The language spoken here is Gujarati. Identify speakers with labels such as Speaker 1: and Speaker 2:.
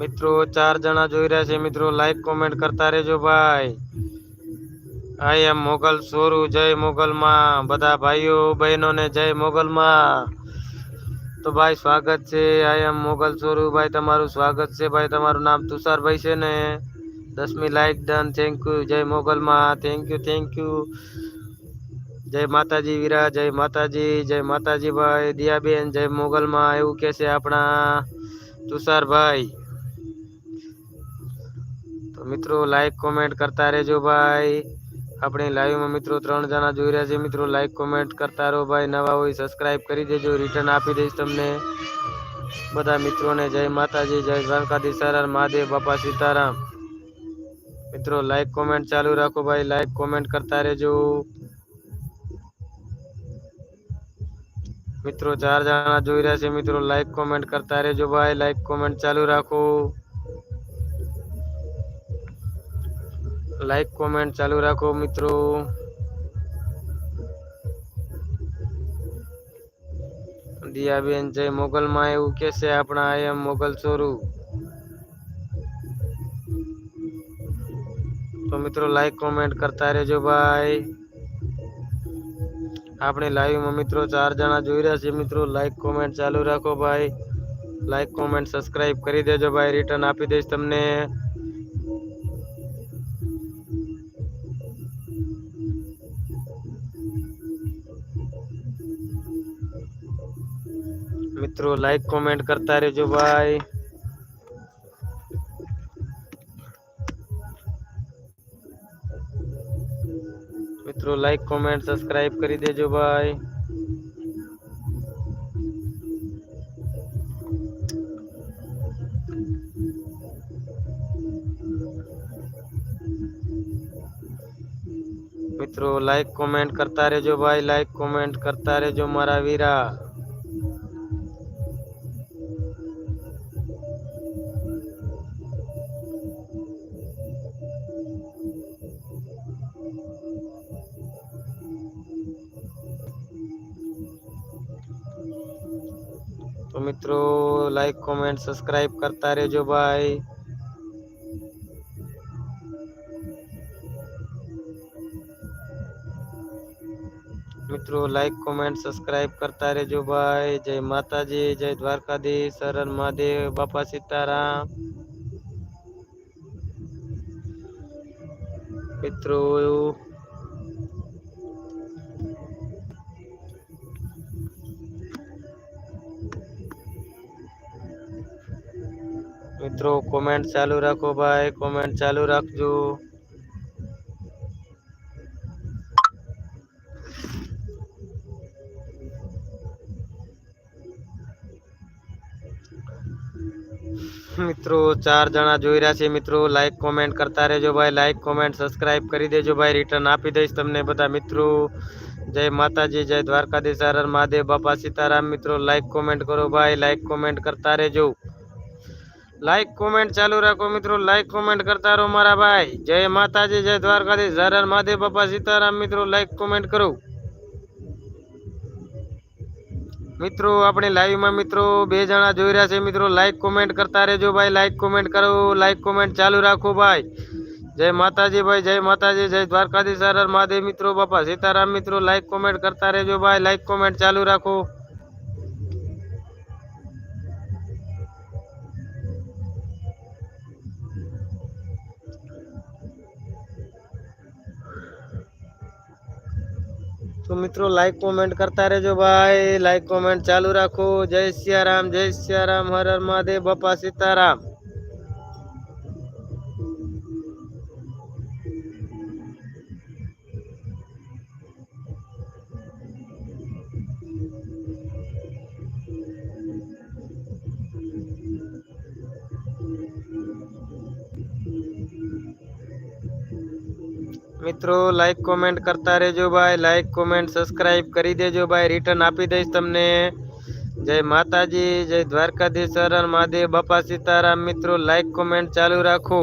Speaker 1: મિત્રો ચાર જણા જોઈ રહ્યા છે મિત્રો લાઈક કોમેન્ટ કરતા રહેજો ભાઈ આઈ એમ મોગલ સોરુ જય મોગલમાં બધા ભાઈઓ બહેનોને જય મોગલમાં તો ભાઈ સ્વાગત છે આઈ એમ મોગલ સોરુ ભાઈ તમારું સ્વાગત છે ભાઈ તમારું નામ તુષારભાઈ છે ને દસમી લાઈક ડન થેન્ક યુ જય મોગલમાં થેન્ક યુ થેન્ક યુ જય માતાજી વીરા જય માતાજી જય માતાજી ભાઈ દિયાબેન જય મોગલમાં એવું કે છે આપણા તુષારભાઈ मित्रों लाइक कॉमेंट करता रहो भाई अपने लाइव में मित्रों त्र जना जो रहा है मित्रों लाइक कॉमेंट करता रहो भाई नवा हो सब्सक्राइब कर दो रिटर्न आप दईस तमने बदा मित्रों ने जय माता जय द्वारकाधी सारा महादेव बापा सीताराम मित्रों लाइक कॉमेंट चालू राखो भाई लाइक कॉमेंट करता रहो मित्रों चार जना जो रहा है मित्रों लाइक कॉमेंट करता रहो भाई लाइक कॉमेंट चालू राखो લાઈક કોમેન્ટ ચાલુ રાખો મિત્રો દિયાબેન જય મોગલમાં એવું કે છે આપણા આઈ એમ મોગલ ચોરું તો મિત્રો લાઈક કોમેન્ટ કરતા રહેજો ભાઈ આપણે લાઈવમાં મિત્રો ચાર જણા જોઈ રહ્યા છે મિત્રો લાઈક કોમેન્ટ ચાલુ રાખો ભાઈ લાઈક કોમેન્ટ સબસ્ક્રાઈબ કરી દેજો ભાઈ રિટર્ન આપી દઈશ તમને मित्रों लाइक कमेंट करता रहो भाई मित्रों लाइक कमेंट सब्सक्राइब कर देजो भाई मित्रों लाइक कमेंट करता रहो भाई लाइक कमेंट करता रहो मारा वीरा मित्रों लाइक कमेंट सब्सक्राइब करता रहे जो भाई मित्रों लाइक कमेंट सब्सक्राइब करता रहे जो भाई जय माता जी जय द्वारकाधीश हरण महादेव बापा सीताराम मित्रों मित्रों कमेंट चालू रखो भाई कमेंट चालू रख जो मित्रों चार जना જોઈ રહ્યા છે મિત્રો લાઈક કમેન્ટ કરતા રહેજો ભાઈ લાઈક કમેન્ટ સબસ્ક્રાઇબ કરી દેજો ભાઈ રીટર્ન આપી દેજો તમને બધા મિત્રો જય માતાજી જય દ્વારકાધીશારામ મહાદેવ બાપા સીતારામ મિત્રો લાઈક કમેન્ટ કરો ભાઈ લાઈક કમેન્ટ કરતા રહેજો લાઈક કોમેન્ટ ચાલુ રાખો મિત્રો લાઈક કોમેન્ટ કરતા રહો મારા ભાઈ જય માતાજી જય દ્વારકાધીશ ધારણ માધે બાપા સીતારામ મિત્રો લાઈક કોમેન્ટ કરો મિત્રો આપણે લાઈવમાં મિત્રો બે જણા જોઈ રહ્યા છે મિત્રો લાઈક કોમેન્ટ કરતા રહેજો ભાઈ લાઈક કોમેન્ટ કરો લાઈક કોમેન્ટ ચાલુ રાખો ભાઈ જય માતાજી ભાઈ જય માતાજી જય દ્વારકાધીશ હર મહાદેવ મિત્રો બાપા સીતારામ મિત્રો લાઈક કોમેન્ટ કરતા રહેજો ભાઈ લાઈક કોમેન્ટ ચાલુ રાખો તો મિત્રો લાઈક કોમેન્ટ કરતા રહેજો ભાઈ લાઈક કોમેન્ટ ચાલુ રાખો જય સિયારામ જય સિયારામ હર હર મહાદેવ બાપા સીતારામ મિત્રો લાઈક કોમેન્ટ કરતા રહેજો ભાઈ લાઈક કોમેન્ટ સબસ્ક્રાઈબ કરી દેજો ભાઈ રિટર્ન આપી દઈશ તમને જય માતાજી જય દ્વારકાધીશ શરણ મહાદેવ બાપા સીતારામ મિત્રો લાઈક કોમેન્ટ ચાલુ રાખો